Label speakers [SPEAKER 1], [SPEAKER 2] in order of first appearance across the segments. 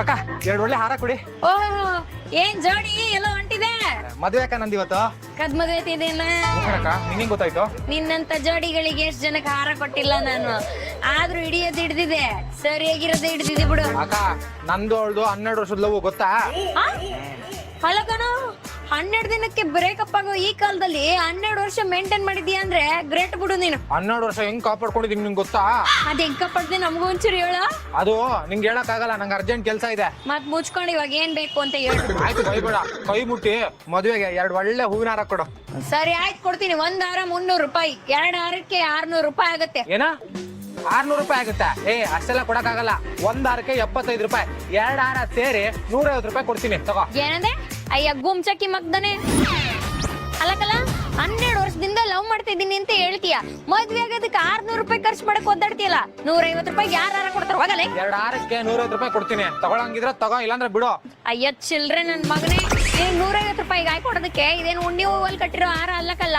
[SPEAKER 1] ಅಕ್ಕ ಎರಡು ಒಳ್ಳೆ ಹಾರ ಕೊಡಿ.
[SPEAKER 2] ಓ ಏನ್ ಜೋಡಿ ಎಲ್ಲ ಹೊಂಟಿದೆ?
[SPEAKER 1] ಮದ್ವೆ ಅಕ್ಕ ನಂದು ಇವತ್ತು.
[SPEAKER 2] ಕದ್ ಮದ್ವೆ
[SPEAKER 1] ನಿಂಗೆ ಗೊತ್ತಾಯ್ತು?
[SPEAKER 2] ನಿನ್ನಂತ ಜೋಡಿಗಳಿಗೆ ಎಷ್ಟ್ ಜನಕ್ಕೆ ಹಾರ ಕೊಟ್ಟಿಲ್ಲ ನಾನು. ಆದ್ರೂ ಹಿಡಿಯೋದು ಹಿಡ್ದಿದೆ. ಸರಿಯಾಗಿರೋದು ಹಿಡ್ದಿದೆ ಬಿಡು.
[SPEAKER 1] ಅಕ್ಕ ನಂದು ಅವಳ್ದು ಹನ್ನೆರಡು ವರ್ಷದ ಲವ್ ಗೊತ್ತಾ?
[SPEAKER 2] ಆ? ಹನ್ನೆರಡು ದಿನಕ್ಕೆ ಬ್ರೇಕಪ್ ಆಗೋ ಈ ಕಾಲದಲ್ಲಿ ಹನ್ನೆರಡು ವರ್ಷ ಮೇಂಟೈನ್ ಮಾಡಿದ್ಯಾ ಅಂದ್ರೆ ಗ್ರೇಟ್ ಬಿಡು ನೀನು.
[SPEAKER 1] ಹನ್ನೆರಡು ವರ್ಷ ಹೆಂಗ್ ಕಾಪಾಡ್ಕೊಂಡಿದ್ದೀನಿ ನಿಂಗೆ ಗೊತ್ತಾ?
[SPEAKER 2] ಅದ್ ಹೆಂಗ್ ಪಡ್ದೆ ನಮಗೂ ಒಂಚೂರು ಹೇಳ.
[SPEAKER 1] ಅದು ನಿಂಗೆ ಹೇಳಕ್ ಆಗಲ್ಲ ನಂಗೆ ಅರ್ಜೆಂಟ್ ಕೆಲಸ ಇದೆ.
[SPEAKER 2] ಮತ್ ಮುಚ್ಕೊಂಡು ಇವಾಗ ಏನ್ ಬೇಕು ಅಂತ ಹೇಳು.
[SPEAKER 1] ಆಯ್ತು ಬೈಬೇಡ ಕೈ ಮುಟ್ಟಿ. ಮದುವೆಗೆ ಎರಡು ಒಳ್ಳೆ ಹೂವಿನ ಹಾರ ಕೊಡು.
[SPEAKER 2] ಸರಿ ಆಯ್ತು ಕೊಡ್ತೀನಿ. ಒಂದ್ ಹಾರ ಮುನ್ನೂರು ರೂಪಾಯಿ. ಎರಡ್ ಹಾರಕ್ಕೆ ಆರ್ನೂರು ರೂಪಾಯಿ ಆಗುತ್ತೆ.
[SPEAKER 1] ಏನ? ಆರ್ನೂರು ರೂಪಾಯಿ ಆಗುತ್ತೆ? ಏ ಅಷ್ಟೆಲ್ಲ ಕೊಡಕ್ಕಾಗಲ್ಲ. ಒಂದ್ ಹಾರಕ್ಕೆ ಎಪ್ಪತ್ತೈದು ರೂಪಾಯಿ. ಎರಡ್ ಹಾರ ಸೇರಿ ನೂರೈವತ್ತು ರೂಪಾಯಿ ಕೊಡ್ತೀನಿ. ತಗೋ.
[SPEAKER 2] ಏನಂದೆ? ಅಯ್ಯ ಗುಮ್ಚಕ್ಕಿ ಮಗ್ದನೆ. ಅಲ್ಲಕಲ್ಲ ಹನ್ನೆರಡು ವರ್ಷದಿಂದ ಲವ್ ಮಾಡ್ತಾ ಇದ್ದೀನಿ ಅಂತ ಹೇಳ್ತೀಯ. ಮದ್ವೆ ಆಗೋದಕ್ಕೆ ಆರ್ನೂರು ರೂಪಾಯಿ ಖರ್ಚು ಮಾಡಕ್ ಒದ್ದಾಡ್ತೀಯಲ್ಲ? ನೂರೈವತ್ತು ರೂಪಾಯಿ ಯಾರು ಕೊಡ್ತಾರ ಹೋಗಲೇ.
[SPEAKER 1] ಎರಡು ಆರಕ್ಕೆ ನೂರೈವತ್ತು ರೂಪಾಯಿ ಕೊಡ್ತೀನಿ. ತಗೊಳಂಗಿದ್ರೆ ತಗೋ ಇಲ್ಲಾಂದ್ರೆ ಬಿಡು.
[SPEAKER 2] ಅಯ್ಯ ಚಿಲ್ರೆ ನನ್ ಮಗನೇ. ನೂರ ನೂರೈವತ್ತು ರೂಪಾಯಿಗೆ ಹಾಕೊಡೋದಕ್ಕೆ ಕೊಡೋದಕ್ಕೆ ಇದೇನು ಉಣ್ಣಿ ಹೂವಲ್ಲಿ ಕಟ್ಟಿರೋ ಹಾರ ಅಲ್ಲಕಲ್ಲ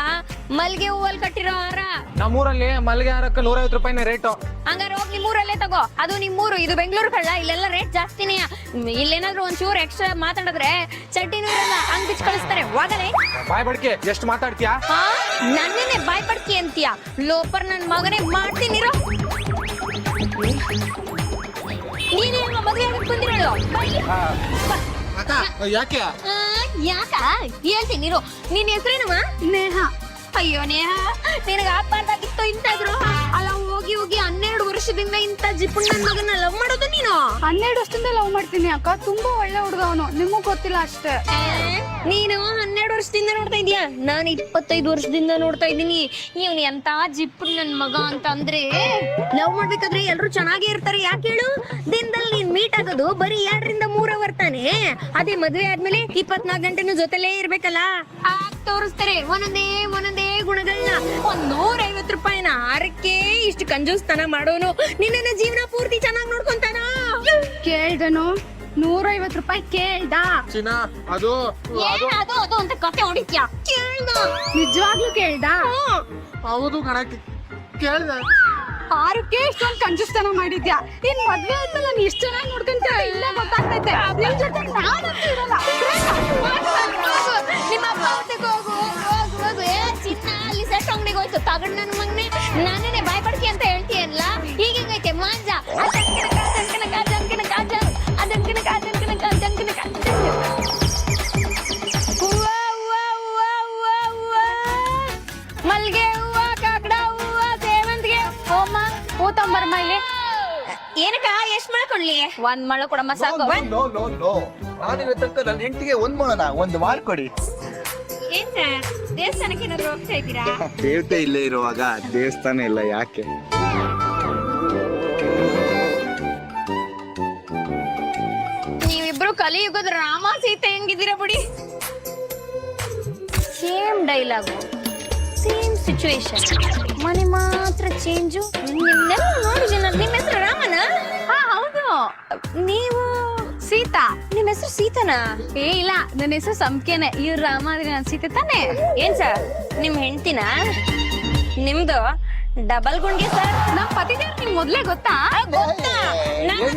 [SPEAKER 2] ಮಲ್ಗೆ ಹೂವಲ್ಲಿ ಕಟ್ಟಿರೋ ಹಾರ?
[SPEAKER 1] ನಮ್ಮೂರಲ್ಲಿ ಮಲ್ಲಿಗೆ ಹಾರಕ್ಕೆ ನೂರೈವತ್ತು ರೂಪಾಯಿನ ರೇಟು.
[SPEAKER 2] ಹಂಗಾರೆ ಹೋಗಿ ನಿಮ್ಮೂರಲ್ಲೇ ತಗೋ. ಅದು ನಿಮ್ಮೂರು ಇದು ಬೆಂಗಳೂರು ಕಳ್ಳ ಇಲ್ಲೆಲ್ಲ ರೇಟ್ ಜಾಸ್ತಿನೇ. ಇಲ್ಲೇನಾದ್ರೂ ಒಂಚೂರು ಎಕ್ಸ್ಟ್ರಾ ಮಾತಾಡಿದ್ರೆ ಚಡ್ಡಿನೂ ಇರಲ್ಲ ಹಂಗ್ ಬಿಚ್ಚ ಕಳಿಸ್ತಾರೆ. ಹೋಗಲೇ.
[SPEAKER 1] ಬಾಯ್ ಬಡ್ಕೆ ಎಷ್ಟು ಮಾತಾಡ್ತೀಯಾ?
[SPEAKER 2] ಹಾ ನನ್ನೇನೆ ಬಾಯ್ ಪಡ್ಕಿ ಅಂತೀಯ? ಲೋಪರ್ ನನ್ ಮಗನೇ ಮಾಡ್ತೀನಿ ನೀನೇ ಮದ್ವೆ ಬಂದಿರೋಳು?
[SPEAKER 1] ಯಾಕೆ?
[SPEAKER 2] ಯಾಕ? ಹೇಳ್ತೀನಿ ನಿನ್ನ ಹೆಸರೇನಮ್ಮ? ನೇಹ. ಅಯ್ಯೋ ನೇಹ ನಿನಗ ಆಗ್ಬಾರ್ದಾಗಿತ್ತು ಇಂತಾದ್ರು? ಅಲ್ಲ ಹೋಗಿ ಹೋಗಿ ಹನ್ನೆರಡು ವರ್ಷದಿಂದ ಇಂತ ಜಿಪುಣ್ ನನ್ ಮಗನ ಲವ್ ಮಾಡೋದು ನೀನು?
[SPEAKER 3] ಹನ್ನೆರಡು ವರ್ಷದಿಂದ ಲವ್ ಮಾಡ್ತೀನಿ ಅಕ್ಕ. ತುಂಬಾ ಒಳ್ಳೆ ಹುಡುಗ ಅವನು. ನಿಮಗ್ ಗೊತ್ತಿಲ್ಲ ಅಷ್ಟೇ.
[SPEAKER 2] ನೀನು ಹನ್ನೆರಡು ವರ್ಷದಿಂದ ನೋಡ್ತಾ ಇದೀಯಾ ನಾನು ಇಪ್ಪತ್ತೈದು ವರ್ಷದಿಂದ ನೋಡ್ತಾ ಇದ್ದೀನಿ. ಇವನ್ ಎಂತ ಜಿಪ್ಪು ನನ್ ಮಗ ಅಂತ ಅಂದ್ರೆ ಲವ್ ಮಾಡ್ಬೇಕಾದ್ರೆ ಎಲ್ರು ಚೆನ್ನಾಗಿ ಇರ್ತಾರೆ. ಯಾಕೆ ಹೇಳು? ದಿನದಲ್ಲಿ ನೀನ್ ಮೀಟ್ ಆಗೋದು ಬರೀ ಎರಡರಿಂದ ಮೂರ ಬರ್ತಾನೆ ತಾನೆ. ಅದೇ ಮದ್ವೆ ಆದ್ಮೇಲೆ ಇಪ್ಪತ್ನಾಲ್ಕು ಗಂಟೆನೂ ಜೊತೆಲೇ ಇರ್ಬೇಕಲ್ಲ? ಆಗ ತೋರಿಸ್ತಾರೆ. ಒಂದೊಂದೇ ಒಂದೊಂದೇ ಗುಣಗಳನ್ನ ಒಂದ್ ನೂರೈವತ್ತು ರೂಪಾಯಿನ ಆರಕ್ಕೆ ಇಷ್ಟು ಕಂಜೂಸ್ತನ ಮಾಡೋನು. ನಿನ್ನ ಜೀವನ ಪೂರ್ತಿ ಚೆನ್ನಾಗಿ ನೋಡ್ಕೊಂತಾನ?
[SPEAKER 3] ಕೇಳ್ದನು. ನೂರೈವತ್ತು ರೂಪಾಯಿ ಕೇಳ್ದ.
[SPEAKER 1] ಚಿನ್ನ ಅದು
[SPEAKER 2] ಏನ್ ಅದು. ಅದು ಅಂತ ಕತೆ ಹೊಡಿತ್ಯಾ? ಕೇಳ್ದ.
[SPEAKER 3] ನಿಜವಾಗ್ಲೂ ಕೇಳ್ದ?
[SPEAKER 1] ಹೌದು ಕಣಕ್ಕೆ ಕೇಳ್ದ.
[SPEAKER 3] ಆರಕ್ಕೆ ಇಷ್ಟೊಂದು ಕಂಜುಸ್ತನ ಮಾಡಿದ್ಯಾ? ಇನ್ ಮದ್ವೆ ಆದ್ಮೇಲೆ ನಾನು ಇಷ್ಟ ಚೆನ್ನಾಗಿ ನೋಡ್ಕೊಂತ ಇಲ್ಲ ಗೊತ್ತಾಗ್ತೈತೆ. ನಿಮ್ ಜೊತೆ
[SPEAKER 2] ನಾನು ಇರಲ್ಲ.
[SPEAKER 3] ಹೂ ತಂಬರ್ಮ ಇಲ್ಲಿ
[SPEAKER 2] ಏನಕ್ಕ ಎಷ್ಟ್ ಕೊಡ್ಲಿ? ಒಂದ್ ಮಳ ಕೊಡಮ್ಮ ಸಾಕು.
[SPEAKER 4] ನೋ ನೋ ನೋ ನಾನಿನ ತನಕ ನನ್ನ ಹೆಂಡತಿಗೆ ಒಂದ್ ಮಾಡೋಣ ಒಂದು ಕೊಡಿ.
[SPEAKER 2] ಏನ್ ಸರ್ ದೇವಸ್ಥಾನಕ್ಕೆ ಏನಾದ್ರು ಹೋಗ್ತಾ ಇದ್ದೀರಾ?
[SPEAKER 4] ದೇವತೆ ಇಲ್ಲೇ ಇರುವಾಗ ದೇವಸ್ಥಾನ ಇಲ್ಲ ಯಾಕೆ?
[SPEAKER 2] ನೀವಿಬ್ರು ಕಲಿಯುಗದ ರಾಮ ಸೀತೆ ಹೆಂಗಿದ್ದೀರಾ ಬಿಡಿ? ಸೇಮ್ ಡೈಲಾಗು ಸೇಮ್ ಸಿಚುವೇಶನ್ ಮನೆ ಮಾತ್ರ ಚೇಂಜು ನಿಮ್ನೆಲ್ಲ ನೋಡಿದ್ದೀನಿ ನಿಮ್ಮ ಹೆಸರು ರಾಮನ?
[SPEAKER 3] ಹಾ ಹೌದು.
[SPEAKER 2] ನೀವು
[SPEAKER 3] ಸೀತಾ?
[SPEAKER 2] ನಿಮ್ಮ ಹೆಸರು ಸೀತಾನಾ?
[SPEAKER 3] ಏ ಇಲ್ಲ. ನನ್ನ ಹೆಸರು ಸಂಖ್ಯೆನೆ ಇವ್ರ ರಾಮ ಅಂದ್ರೆ ನಾನು ಸೀತೆ ತಾನೆ.
[SPEAKER 2] ಏನ್ ಸರ್ ನಿಮ್ಮ ಹೆಂಡ್ತಿನ? ನಿಮ್ದು ಡಬಲ್ ಗುಂಡ್ಗೆ ಸರ್
[SPEAKER 3] ನಮ್ ಪತಿದೇವ್ರು ನಿಮ್ಗೆ ಮೊದ್ಲೇ ಗೊತ್ತಾ?
[SPEAKER 2] ಗೊತ್ತಾ? ನಾನು